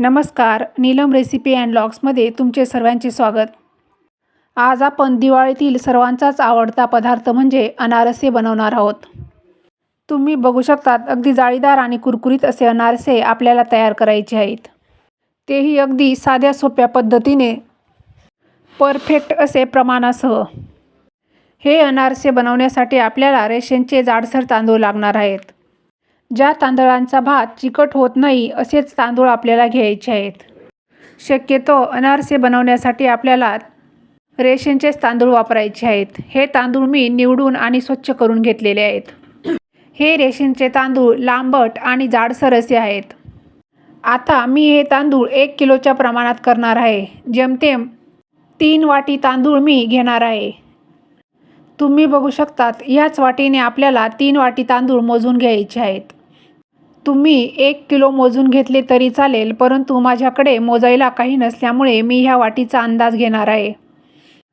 नमस्कार Neelam recipe and लॉग्समध्ये तुमचे सर्वांचे स्वागत. आज आपण दिवाळीतील सर्वांचाच आवडता पदार्थ म्हणजे अनारसे बनवणार आहोत. तुम्ही बघू शकतात अगदी जाळीदार आणि कुरकुरीत असे अनारसे आपल्याला तयार करायचे आहेत. तेही अगदी साध्या सोप्या पद्धतीने परफेक्ट असे प्रमाणासह. हे अनारसे बनवण्यासाठी आपल्याला रेशनचे जाडसर तांदूळ लागणार आहेत. ज्या तांदळांचा भात चिकट होत नाही असेच तांदूळ आपल्याला घ्यायचे आहेत. शक्यतो अनारसे बनवण्यासाठी आपल्याला रेशनचेच तांदूळ वापरायचे आहेत. हे तांदूळ मी निवडून आणि स्वच्छ करून घेतलेले आहेत. हे रेशनचे तांदूळ लांबट आणि जाडसर असे आहेत. आता मी हे तांदूळ एक किलोच्या प्रमाणात करणार आहे. जेमतेम तीन वाटी तांदूळ मी घेणार आहे. तुम्ही बघू शकतात ह्याच वाटीने आपल्याला तीन वाटी तांदूळ मोजून घ्यायचे आहेत. तुम्ही एक किलो मोजून घेतले तरी चालेल परंतु माझ्याकडे मोजायला काही नसल्यामुळे मी ह्या वाटीचा अंदाज घेणार आहे.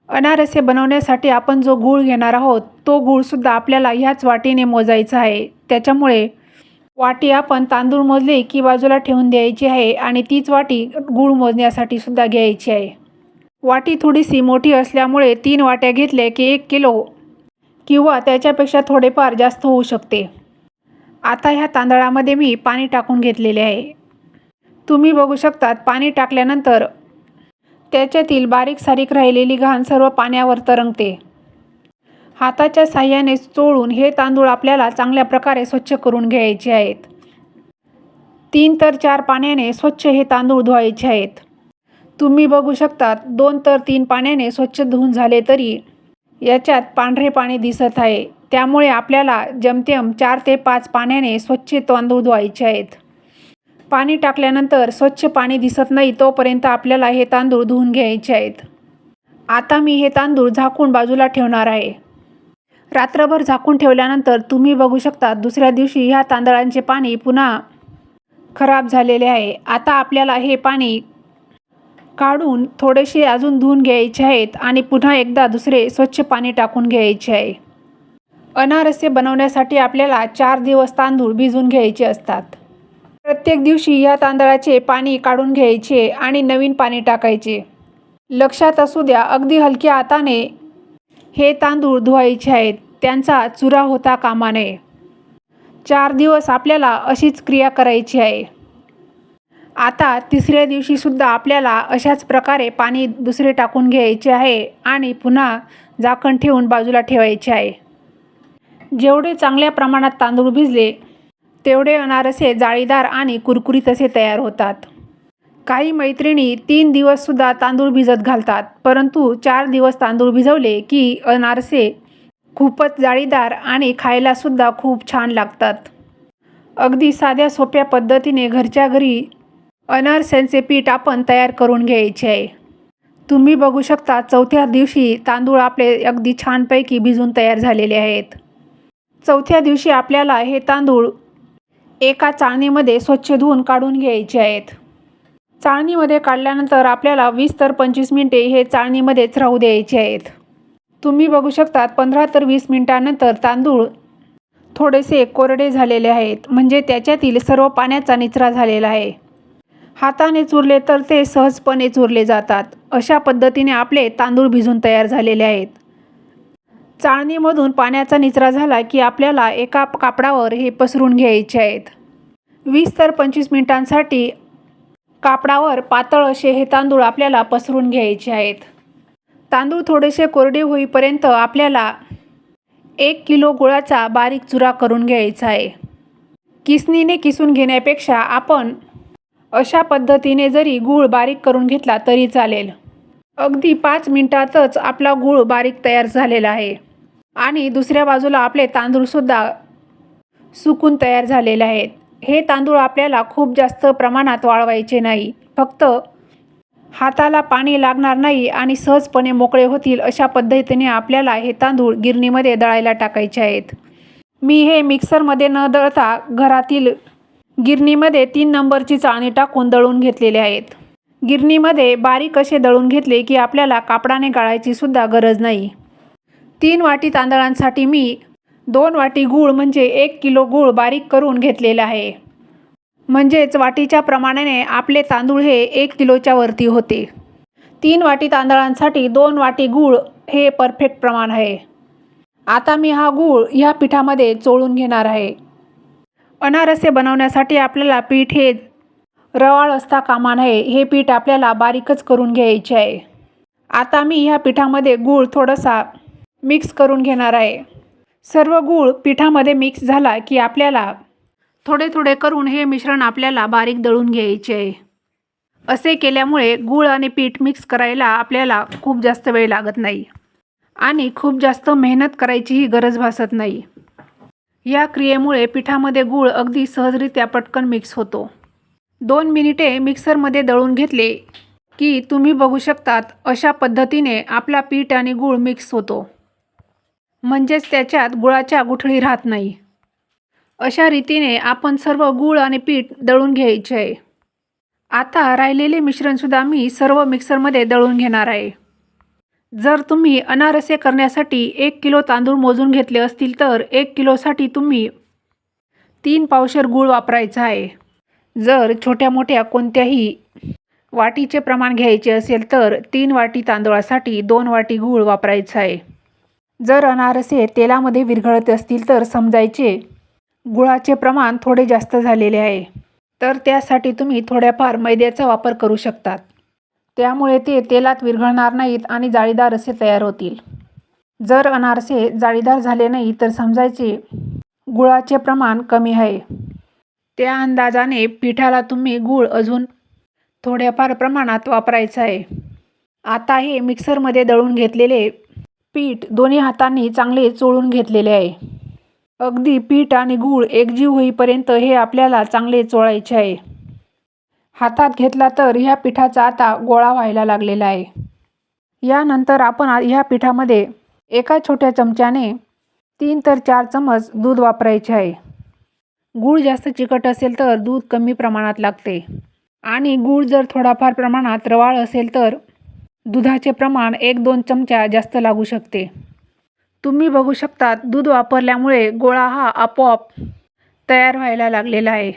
अनारसे बनवण्यासाठी आपण जो गूळ घेणार आहोत तो गूळसुद्धा आपल्याला ह्याच वाटीने मोजायचा आहे. त्याच्यामुळे वाटी आपण तांदूळ मोजले की बाजूला ठेवून द्यायची आहे आणि तीच वाटी गूळ मोजण्यासाठी सुद्धा घ्यायची आहे. वाटी थोडीशी मोठी असल्यामुळे तीन वाट्या घेतल्या की एक किलो किंवा त्याच्यापेक्षा थोडेफार जास्त होऊ शकते. आता ह्या तांदळामध्ये मी पाणी टाकून घेतलेले आहे. तुम्ही बघू शकतात पाणी टाकल्यानंतर त्याच्यातील बारीक सारीक राहिलेली घाण सर्व पाण्यावर तरंगते. हाताच्या साह्याने चोळून हे तांदूळ आपल्याला चांगल्या प्रकारे स्वच्छ करून घ्यायचे आहेत. तीन तर चार पाण्याने स्वच्छ हे तांदूळ धुवायचे आहेत. तुम्ही बघू शकतात दोन तर तीन पाण्याने स्वच्छ धुवून झाले तरी याच्यात पांढरे पाणी दिसत आहे. त्यामुळे आपल्याला जमतेम चार ते पाच पाण्याने स्वच्छ तांदूळ धुवायचे आहेत. पाणी टाकल्यानंतर स्वच्छ पाणी दिसत नाही तोपर्यंत आपल्याला हे तांदूळ धुवून घ्यायचे आहेत. आता मी हे तांदूळ झाकून बाजूला ठेवणार आहे. रात्रभर झाकून ठेवल्यानंतर तुम्ही बघू शकता दुसऱ्या दिवशी ह्या तांदळांचे पाणी पुन्हा खराब झालेले आहे. आता आपल्याला हे पाणी काढून थोडेसे अजून धुवून घ्यायचे आहेत आणि पुन्हा एकदा दुसरे स्वच्छ पाणी टाकून घ्यायचे आहे. अनारसे बनवण्यासाठी आपल्याला चार दिवस तांदूळ भिजून घ्यायचे असतात. प्रत्येक दिवशी या तांदळाचे पाणी काढून घ्यायचे आणि नवीन पाणी टाकायचे. लक्षात असू द्या अगदी हलक्या हाताने हे तांदूळ धुवायचे आहेत. त्यांचा चुरा होता कामा नये चार दिवस आपल्याला अशीच क्रिया करायची आहे. आता तिसऱ्या दिवशीसुद्धा आपल्याला अशाच प्रकारे पाणी दुसरे टाकून घ्यायचे आहे आणि पुन्हा झाकण ठेवून बाजूला ठेवायचे आहे. जेवढे चांगल्या प्रमाणात तांदूळ भिजले तेवढे अनारसे जाळीदार आणि कुरकुरीत असे तयार होतात. काही मैत्रिणी तीन दिवससुद्धा तांदूळ भिजत घालतात परंतु चार दिवस तांदूळ भिजवले की अनारसे खूपच जाळीदार आणि खायलासुद्धा खूप छान लागतात. अगदी साध्या सोप्या पद्धतीने घरच्या घरी अनारस्यांचे पीठ आपण तयार करून घ्यायचे आहे. तुम्ही बघू शकता चौथ्या दिवशी तांदूळ आपले अगदी छानपैकी भिजून तयार झालेले आहेत. चौथ्या दिवशी आपल्याला हे तांदूळ एका चाळणीमध्ये स्वच्छ धुवून काढून घ्यायचे आहेत. चाळणीमध्ये काढल्यानंतर आपल्याला वीस तर पंचवीस मिनटे हे चाळणीमध्येच राहू द्यायचे आहेत. तुम्ही बघू शकतात पंधरा तर वीस मिनटानंतर तांदूळ थोडेसे कोरडे झालेले आहेत. म्हणजे त्याच्यातील सर्व पाण्याचा निचरा झालेला आहे. हाताने चुरले तर ते सहजपणे चुरले जातात. अशा पद्धतीने आपले तांदूळ भिजून तयार झालेले आहेत. चाळणीमधून पाण्याचा निचरा झाला की आपल्याला एका कापडावर हे पसरून घ्यायचे आहेत. वीस तर पंचवीस मिनिटांसाठी कापडावर पातळ असे हे तांदूळ आपल्याला पसरून घ्यायचे आहेत. तांदूळ थोडेसे कोरडे होईपर्यंत आपल्याला एक किलो गुळाचा बारीक चुरा करून घ्यायचा आहे. किसनीने किसून घेण्यापेक्षा आपण अशा पद्धतीने जरी गूळ बारीक करून घेतला तरी चालेल. अगदी पाच मिनटातच आपला गूळ बारीक तयार झालेला आहे. आणि दुसऱ्या बाजूला आपले तांदूळसुद्धा सुकून तयार झालेले आहेत. हे तांदूळ आपल्याला खूप जास्त प्रमाणात वाळवायचे नाही. फक्त हाताला पाणी लागणार नाही आणि सहजपणे मोकळे होतील अशा पद्धतीने आपल्याला हे तांदूळ गिरणीमध्ये दळायला टाकायचे आहेत. मी हे मिक्सरमध्ये न दळता घरातील गिरणीमध्ये तीन नंबरची चाळणी टाकून दळून घेतलेले आहेत. गिरणीमध्ये बारीक असे दळून घेतले की आपल्याला कापडाने गाळायची सुद्धा गरज नाही. तीन वाटी तांदळांसाठी मी दोन वाटी गूळ म्हणजे एक किलो गूळ बारीक करून घेतलेला आहे. म्हणजेच वाटीच्या प्रमाणाने आपले तांदूळ हे एक किलोच्या वरती होते. तीन वाटी तांदळांसाठी दोन वाटी गूळ हे परफेक्ट प्रमाण आहे. आता मी हा गूळ ह्या पिठामध्ये चोळून घेणार आहे. अनारसे बनवण्यासाठी आपल्याला पीठ हे रवाळ असता कामा नये हे पीठ आपल्याला बारीकच करून घ्यायचे आहे. आता मी ह्या पिठामध्ये गूळ थोडासा मिक्स करून घेणार आहे. सर्व गूळ पिठामध्ये मिक्स झाला की आपल्याला थोडे थोडे करून हे मिश्रण आपल्याला बारीक दळून घ्यायचे. आहे असे केल्यामुळे गूळ आणि पीठ मिक्स करायला आपल्याला खूप जास्त वेळ लागत नाही आणि खूप जास्त मेहनत करायचीही गरज भासत नाही. या क्रियेमुळे पिठामध्ये गूळ अगदी सहजरित्या पटकन मिक्स होतो. दोन मिनिटे मिक्सरमध्ये दळून घेतले की तुम्ही बघू शकतात अशा पद्धतीने आपला पीठ आणि गूळ मिक्स होतो. म्हणजेच त्याच्यात गुळाच्या गुठळी राहत नाही. अशा रीतीने आपण सर्व गूळ आणि पीठ दळून घ्यायचे. आहे आता राहिलेले मिश्रणसुद्धा मी सर्व मिक्सरमध्ये दळून घेणार आहे. जर तुम्ही अनारसे करण्यासाठी एक किलो तांदूळ मोजून घेतले असतील तर एक किलोसाठी तुम्ही तीन पावशर गूळ वापरायचा आहे. जर छोट्या मोठ्या कोणत्याही वाटीचे प्रमाण घ्यायचे असेल तर तीन वाटी तांदूळासाठी दोन वाटी गूळ वापरायचा आहे. जर अनारसे तेलामध्ये विरघळत असतील तर समजायचे. गुळाचे प्रमाण थोडे जास्त झालेले आहे. तर त्यासाठी तुम्ही थोड्याफार मैद्याचा वापर करू शकतात. त्यामुळे ते तेलात विरघळणार नाहीत आणि जाळीदार असे तयार होतील. जर अनारसे जाळीदार झाले नाही तर समजायचे. गुळाचे प्रमाण कमी आहे. त्या अंदाजाने पिठाला तुम्ही गूळ अजून थोड्याफार प्रमाणात वापरायचं आहे. आता हे मिक्सरमध्ये दळून घेतलेले पीठ दोन्ही हातांनी चांगले चोळून घेतलेले आहे. अगदी पीठ आणि गूळ एकजीव होईपर्यंत हे आपल्याला चांगले चोळायचे आहे. हातात घेतला तर ह्या पिठाचा आता गोळा व्हायला लागलेला आहे. यानंतर आपण ह्या पिठामध्ये एका छोट्या चमच्याने तीन तर चार चमच दूध वापरायचे आहे. गूळ जास्त चिकट असेल तर दूध कमी प्रमाणात लागते. आणि गूळ जर थोडाफार प्रमाणात रवाळ असेल तर दुधाचे प्रमाण एक दोन चमचा जास्त लागू शकते. तुम्ही बघू शकतात दूध वापरल्यामुळे गोळा हा आपोआप तयार व्हायला लागलेला आहे.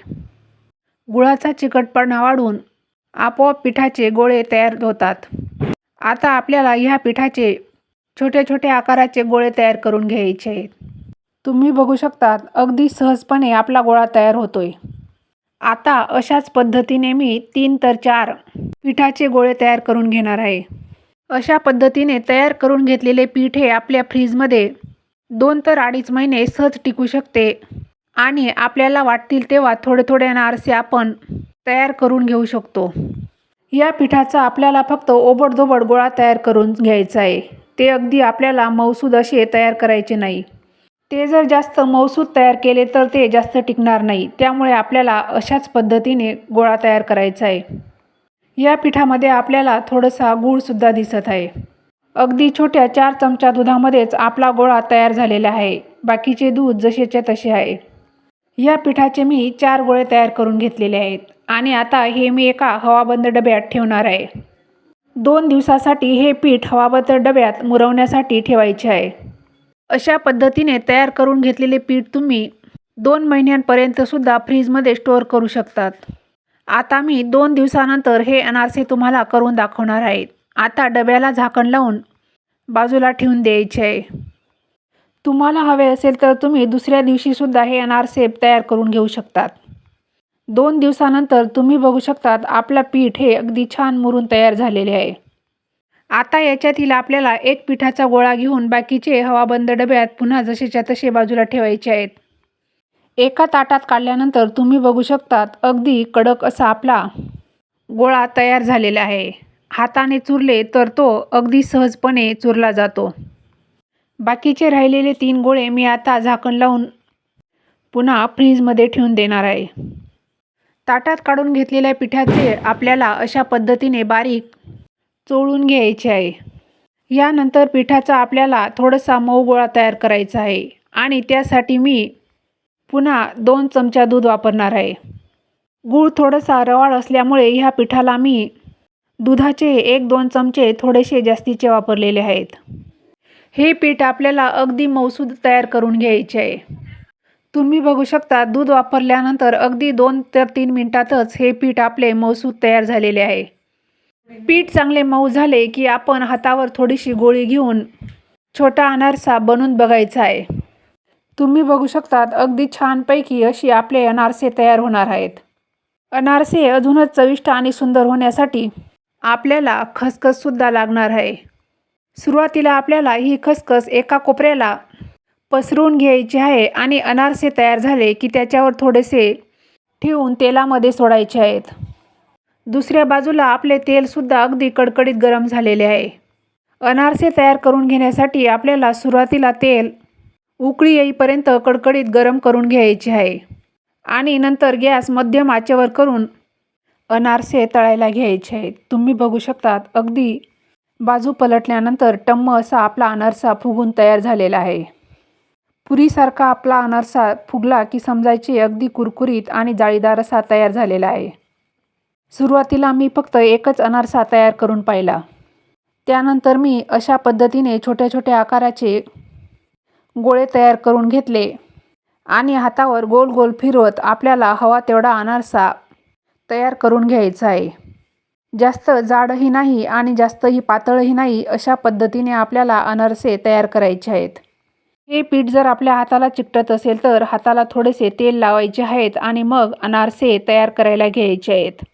गुळाचा चिकटपणा वाढून आपोआप पिठाचे गोळे तयार होतात. आता आपल्याला ह्या पिठाचे छोट्या छोट्या आकाराचे गोळे तयार करून घ्यायचे आहेत. तुम्ही बघू शकतात अगदी सहजपणे आपला गोळा तयार होतोय. आता अशाच पद्धतीने मी तीन तर चार पिठाचे गोळे तयार करून घेणार आहे. अशा पद्धतीने तयार करून घेतलेले पीठ हे आपल्या फ्रीजमध्ये दोन तर अडीच महिने सहज टिकू शकते आणि आपल्याला वाटतील तेव्हा थोडे थोडे अनारसे आपण तयार करून घेऊ शकतो. या पिठाचा आपल्याला फक्त ओबडधोबड गोळा तयार करून घ्यायचा आहे. ते अगदी आपल्याला मौसूद असे तयार करायचे नाही. ते जर जास्त मौसूद तयार केले तर ते जास्त टिकणार नाही. त्यामुळे आपल्याला अशाच पद्धतीने गोळा तयार करायचा आहे. या पिठामध्ये आपल्याला थोडासा गूळसुद्धा दिसत आहे. अगदी छोट्या चार चमचा दुधामध्येच आपला गोळा तयार झालेला आहे. बाकीचे दूध जसेच्या तसे आहे. या पिठाचे मी चार गोळे तयार करून घेतलेले आहेत आणि आता हे मी एका हवाबंद डब्यात ठेवणार आहे. दोन दिवसासाठी हे पीठ हवाबंद डब्यात मुरवण्यासाठी ठेवायचे आहे. अशा पद्धतीने तयार करून घेतलेले पीठ तुम्ही दोन महिन्यांपर्यंतसुद्धा फ्रीजमध्ये स्टोअर करू शकतात. आता मी दोन दिवसानंतर हे अनारसे तुम्हाला करून दाखवणार आहेत आता डब्याला झाकण लावून बाजूला ठेवून द्यायचे. आहे तुम्हाला हवे असेल तर तुम्ही दुसऱ्या दिवशीसुद्धा हे अनारसे तयार करून घेऊ शकतात. दोन दिवसानंतर तुम्ही बघू शकतात आपलं पीठ हे अगदी छान मुरून तयार झालेले आहे. आता याच्यातील आपल्याला एक पिठाचा गोळा घेऊन बाकीचे हवाबंद डब्यात पुन्हा जसेच्या तसे बाजूला ठेवायचे आहेत. एका ताटात काढल्यानंतर तुम्ही बघू शकतात अगदी कडक असा आपला गोळा तयार झालेला आहे. हाताने चुरले तर तो अगदी सहजपणे चुरला जातो. बाकीचे राहिलेले तीन गोळे मी आता झाकण लावून पुन्हा फ्रीजमध्ये ठेवून देणार आहे. ताटात काढून घेतलेल्या पिठाचे आपल्याला अशा पद्धतीने बारीक चोळून घ्यायचे आहे. यानंतर पिठाचा आपल्याला थोडासा मऊ गोळा तयार करायचा आहे आणि त्यासाठी मी पुन्हा दोन चमचा दूध वापरणार आहे. गूळ थोडासा रवाळ असल्यामुळे ह्या पिठाला मी दुधाचे एक दोन चमचे थोडेसे जास्तीचे वापरलेले आहेत. हे पीठ आपल्याला अगदी मौसूद तयार करून घ्यायचे आहे. तुम्ही बघू शकता दूध वापरल्यानंतर अगदी दोन ते तीन मिनटातच हे पीठ आपले मऊसूद तयार झालेले आहे. पीठ चांगले मऊ झाले की आपण हातावर थोडीशी गोळी घेऊन छोटा अनारसा बनवून बघायचा आहे. तुम्ही बघू शकतात अगदी छानपैकी अशी आपले अनारसे तयार होणार आहेत. अनारसे अजूनच चविष्ट आणि सुंदर होण्यासाठी आपल्याला खसखससुद्धा लागणार आहे. सुरुवातीला आपल्याला ही खसखस एका कोपऱ्याला पसरून घ्यायची आहे आणि अनारसे तयार झाले की त्याच्यावर थोडेसे ठेवून तेलामध्ये सोडायचे आहेत. दुसऱ्या बाजूला आपले तेलसुद्धा अगदी कडकडीत गरम झालेले आहे. अनारसे तयार करून घेण्यासाठी आपल्याला सुरुवातीला तेल उकळी येईपर्यंत कडकडीत गरम करून घ्यायचे आहे. आणि नंतर गॅस मध्यम आचेवर करून अनारसे तळायला घ्यायचे आहेत. तुम्ही बघू शकतात अगदी बाजू पलटल्यानंतर टम्म असा आपला अनारसा फुगून तयार झालेला आहे. पुरीसारखा आपला अनारसा फुगला की समजायचे अगदी कुरकुरीत आणि जाळीदार असा तयार झालेला आहे. सुरुवातीला मी फक्त एकच अनारसा तयार करून पाहिला. त्यानंतर मी अशा पद्धतीने छोट्या छोट्या आकाराचे गोळे तयार करून घेतले आणि हातावर गोल गोल फिरवत आपल्याला हवा तेवढा अनारसा तयार करून घ्यायचा आहे. जास्त जाडही नाही आणि जास्तही पातळही नाही अशा पद्धतीने आपल्याला अनारसे तयार करायचे आहेत. हे पीठ जर आपल्या हाताला चिकटत असेल तर हाताला थोडेसे तेल लावायचे आहेत आणि मग अनारसे तयार करायला घ्यायचे आहेत.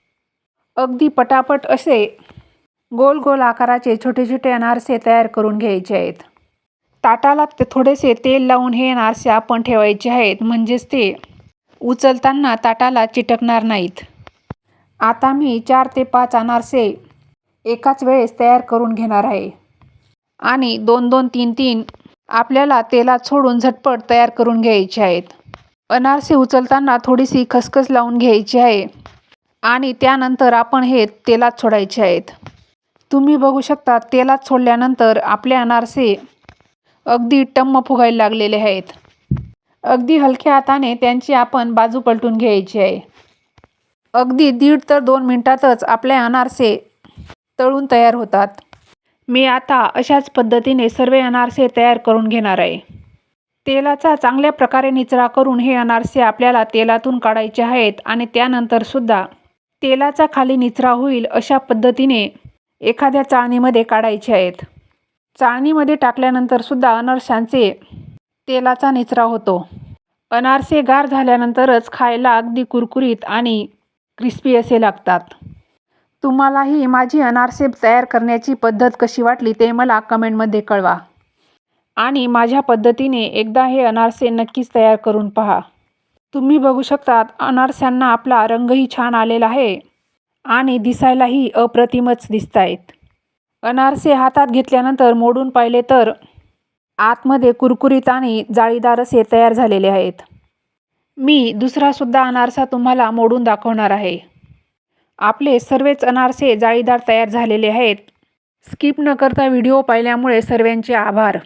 अगदी पटापट असे गोल गोल आकाराचे छोटे छोटे अनारसे तयार करून घ्यायचे आहेत. ताटाला ते थोडेसे तेल लावून हे अनारसे आपण ठेवायचे आहेत म्हणजेच ते उचलताना ताटाला चिटकणार नाहीत. आता मी चार ते पाच अनारसे एकाच वेळेस तयार करून घेणार आहे. आणि दोन दोन तीन तीन आपल्याला तेलात सोडून झटपट तयार करून घ्यायचे आहेत. अनारसे उचलताना थोडीशी खसखस लावून घ्यायची आहे. आणि त्यानंतर आपण हे तेलात सोडायचे आहेत. तुम्ही बघू शकता तेलात सोडल्यानंतर आपले अनारसे अगदी टम्म फुगायला लागलेले आहेत. अगदी हलक्या हाताने त्यांची आपण बाजू पलटून घ्यायची आहे. अगदी दीड तर दोन मिनटातच आपले अनारसे तळून तयार होतात. मी आता अशाच पद्धतीने सर्व अनारसे तयार करून घेणार आहे. तेलाचा चांगल्या प्रकारे निचरा करून हे अनारसे आपल्याला तेलातून काढायचे आहेत आणि त्यानंतरसुद्धा तेलाचा खाली निचरा होईल अशा पद्धतीने एखाद्या चाळणीमध्ये काढायचे आहेत. चाळणीमध्ये टाकल्यानंतरसुद्धा अनारशांचे तेलाचा निचरा होतो. अनारसे गार झाल्यानंतरच खायला अगदी कुरकुरीत आणि क्रिस्पी असे लागतात. तुम्हालाही माझी अनारसे तयार करण्याची पद्धत कशी वाटली ते मला कमेंटमध्ये कळवा. आणि माझ्या पद्धतीने एकदा हे अनारसे नक्कीच तयार करून पहा. तुम्ही बघू शकतात अनारस्यांना आपला रंगही छान आलेला आहे आणि दिसायलाही अप्रतिमच दिसत आहेत अनारसे हातात घेतल्यानंतर मोडून पाहिले तर आतमध्ये कुरकुरीत आणि जाळीदार असे तयार झालेले आहेत. मी दुसरासुद्धा अनारसा तुम्हाला मोडून दाखवणार आहे. आपले सर्वच अनारसे जाळीदार तयार झालेले आहेत. स्किप न करता व्हिडिओ पाहिल्यामुळे सर्वांचे आभार.